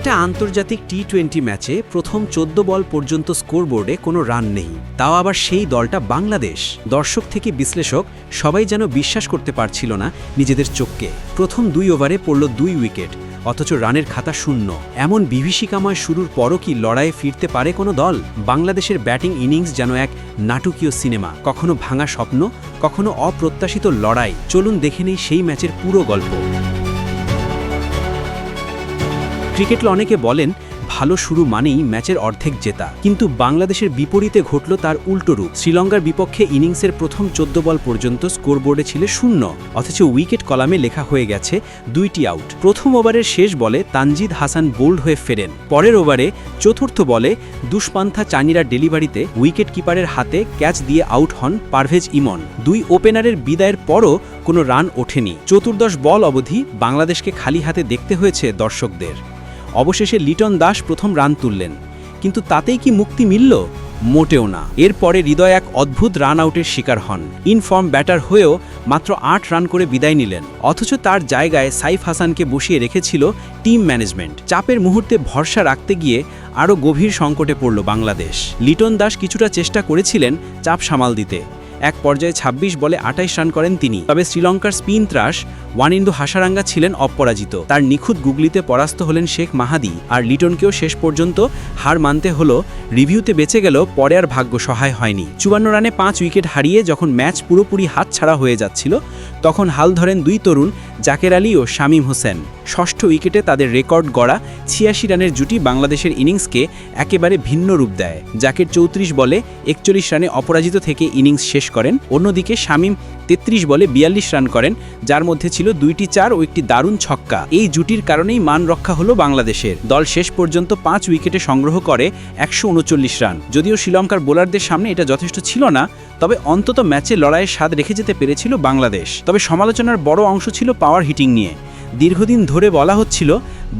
একটা আন্তর্জাতিক T twenty ম্যাচে প্রথম চোদ্দ বল পর্যন্ত স্কোরবোর্ডে কোনো রান নেই। তাও আবার সেই দলটা বাংলাদেশ। দর্শক থেকে বিশ্লেষক সবাই যেন বিশ্বাস করতে পারছিল না নিজেদের চোখকে। প্রথম দুই ওভারে পড়ল দুই উইকেট, অথচ রানের খাতা শূন্য। এমন বিভীষিকাময় শুরুর পরও কি লড়াইয়ে ফিরতে পারে কোনো দল? বাংলাদেশের ব্যাটিং ইনিংস যেন এক নাটকীয় সিনেমা। কখনো ভাঙা স্বপ্ন, কখনো অপ্রত্যাশিত লড়াই। চলুন দেখে নেই সেই ম্যাচের পুরো গল্প। ক্রিকেটে অনেকে বলেন, ভালো শুরু মানেই ম্যাচের অর্ধেক জেতা। কিন্তু বাংলাদেশের বিপরীতে ঘটল তার উল্টো রূপ। শ্রীলঙ্কার বিপক্ষে ইনিংসের প্রথম চোদ্দ বল পর্যন্ত স্কোরবোর্ডে ছিল শূন্য, অথচ উইকেট কলামে লেখা হয়ে গেছে দুইটি আউট। প্রথম ওভারের শেষ বলে তানজিদ হাসান বোল্ড হয়ে ফেরেন। পরের ওভারে চতুর্থ বলে দুষ্পান্থা চানিরা ডেলিভারিতে উইকেট কিপারের হাতে ক্যাচ দিয়ে আউট হন পারভেজ ইমন। দুই ওপেনারের বিদায়ের পরও কোনো রান ওঠেনি। চতুর্দশ বল অবধি বাংলাদেশকে খালি হাতে দেখতে হয়েছে দর্শকদের। অবশেষে লিটন দাস প্রথম রান তুললেন। কিন্তু তাতেই কি মুক্তি মিলল? মোটেও না। এরপরে হৃদয় এক অদ্ভুত রান আউটের শিকার হন। ইনফর্ম ব্যাটার হয়েও মাত্র আট রান করে বিদায় নিলেন। অথচ তার জায়গায় সাইফ হাসানকে বসিয়ে রেখেছিল টিম ম্যানেজমেন্ট। চাপের মুহূর্তে ভরসা রাখতে গিয়ে আরও গভীর সংকটে পড়ল বাংলাদেশ। লিটন দাস কিছুটা চেষ্টা করেছিলেন চাপ সামাল দিতে। এক পর্যায়ে ২৬ বলে আটাইশ রান করেন তিনি। তবে শ্রীলঙ্কার স্পিন ত্রাস ওয়ানিন্দু হাসারাঙ্গা ছিলেন অপরাজিত। তার নিখুঁত গুগলিতে পরাস্ত হলেন শেখ মাহাদি আর লিটনকেও শেষ পর্যন্ত হার মানতে হল। রিভিউতে বেঁচে গেল পরে আর ভাগ্য সহায় হয়নি। চুয়ান্ন রানে পাঁচ উইকেট হারিয়ে যখন ম্যাচ পুরোপুরি হাতছাড়া হয়ে যাচ্ছিল তখন হাল ধরেন দুই তরুণ, জাকের আলী ও শামীম হোসেন। ষষ্ঠ উইকেটে তাদের রেকর্ড গড়া ছিয়াশি রানের জুটি বাংলাদেশের ইনিংসকে একেবারে ভিন্ন রূপ দেয়। জাকের চৌত্রিশ বলে একচল্লিশ রানে অপরাজিত থেকে ইনিংস শেষ করেন। অন্যদিকে শামীম তেত্রিশ বলে বিয়াল্লিশ রান করেন, যার মধ্যে ছিল দুইটি চার ও একটি দারুণ ছক্কা। এই জুটির কারণেই মান রক্ষা হলো বাংলাদেশের। দল শেষ পর্যন্ত পাঁচ উইকেটে সংগ্রহ করে একশো উনচল্লিশ রান। যদিও শ্রীলঙ্কার বোলারদের সামনে এটা যথেষ্ট ছিল না, তবে অন্তত ম্যাচে লড়াইয়ের স্বাদ রেখে যেতে পেরেছিল বাংলাদেশ। তবে সমালোচনার বড় অংশ ছিল পাওয়ার হিটিং নিয়ে। দীর্ঘদিন ধরে বলা হচ্ছিল,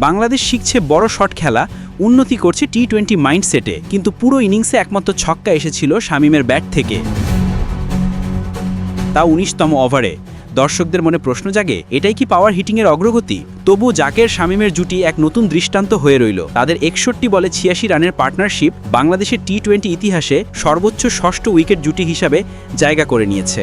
বাংলাদেশ শিখছে বড় শট খেলা, উন্নতি করছে টি টোয়েন্টি মাইন্ডসেটে। কিন্তু পুরো ইনিংসে একমাত্র ছক্কা এসেছিল শামিমের ব্যাট থেকে। তা উনিশতম ওভারে। দর্শকদের মনে প্রশ্ন জাগে, এটাই কি পাওয়ার হিটিংয়ের অগ্রগতি? তবু জাকের শামিমের জুটি এক নতুন দৃষ্টান্ত হয়ে রইল। তাদের একষট্টি বলে ছিয়াশি রানের পার্টনারশিপ বাংলাদেশের টি টোয়েন্টি ইতিহাসে সর্বোচ্চ ষষ্ঠ উইকেট জুটি হিসাবে জায়গা করে নিয়েছে।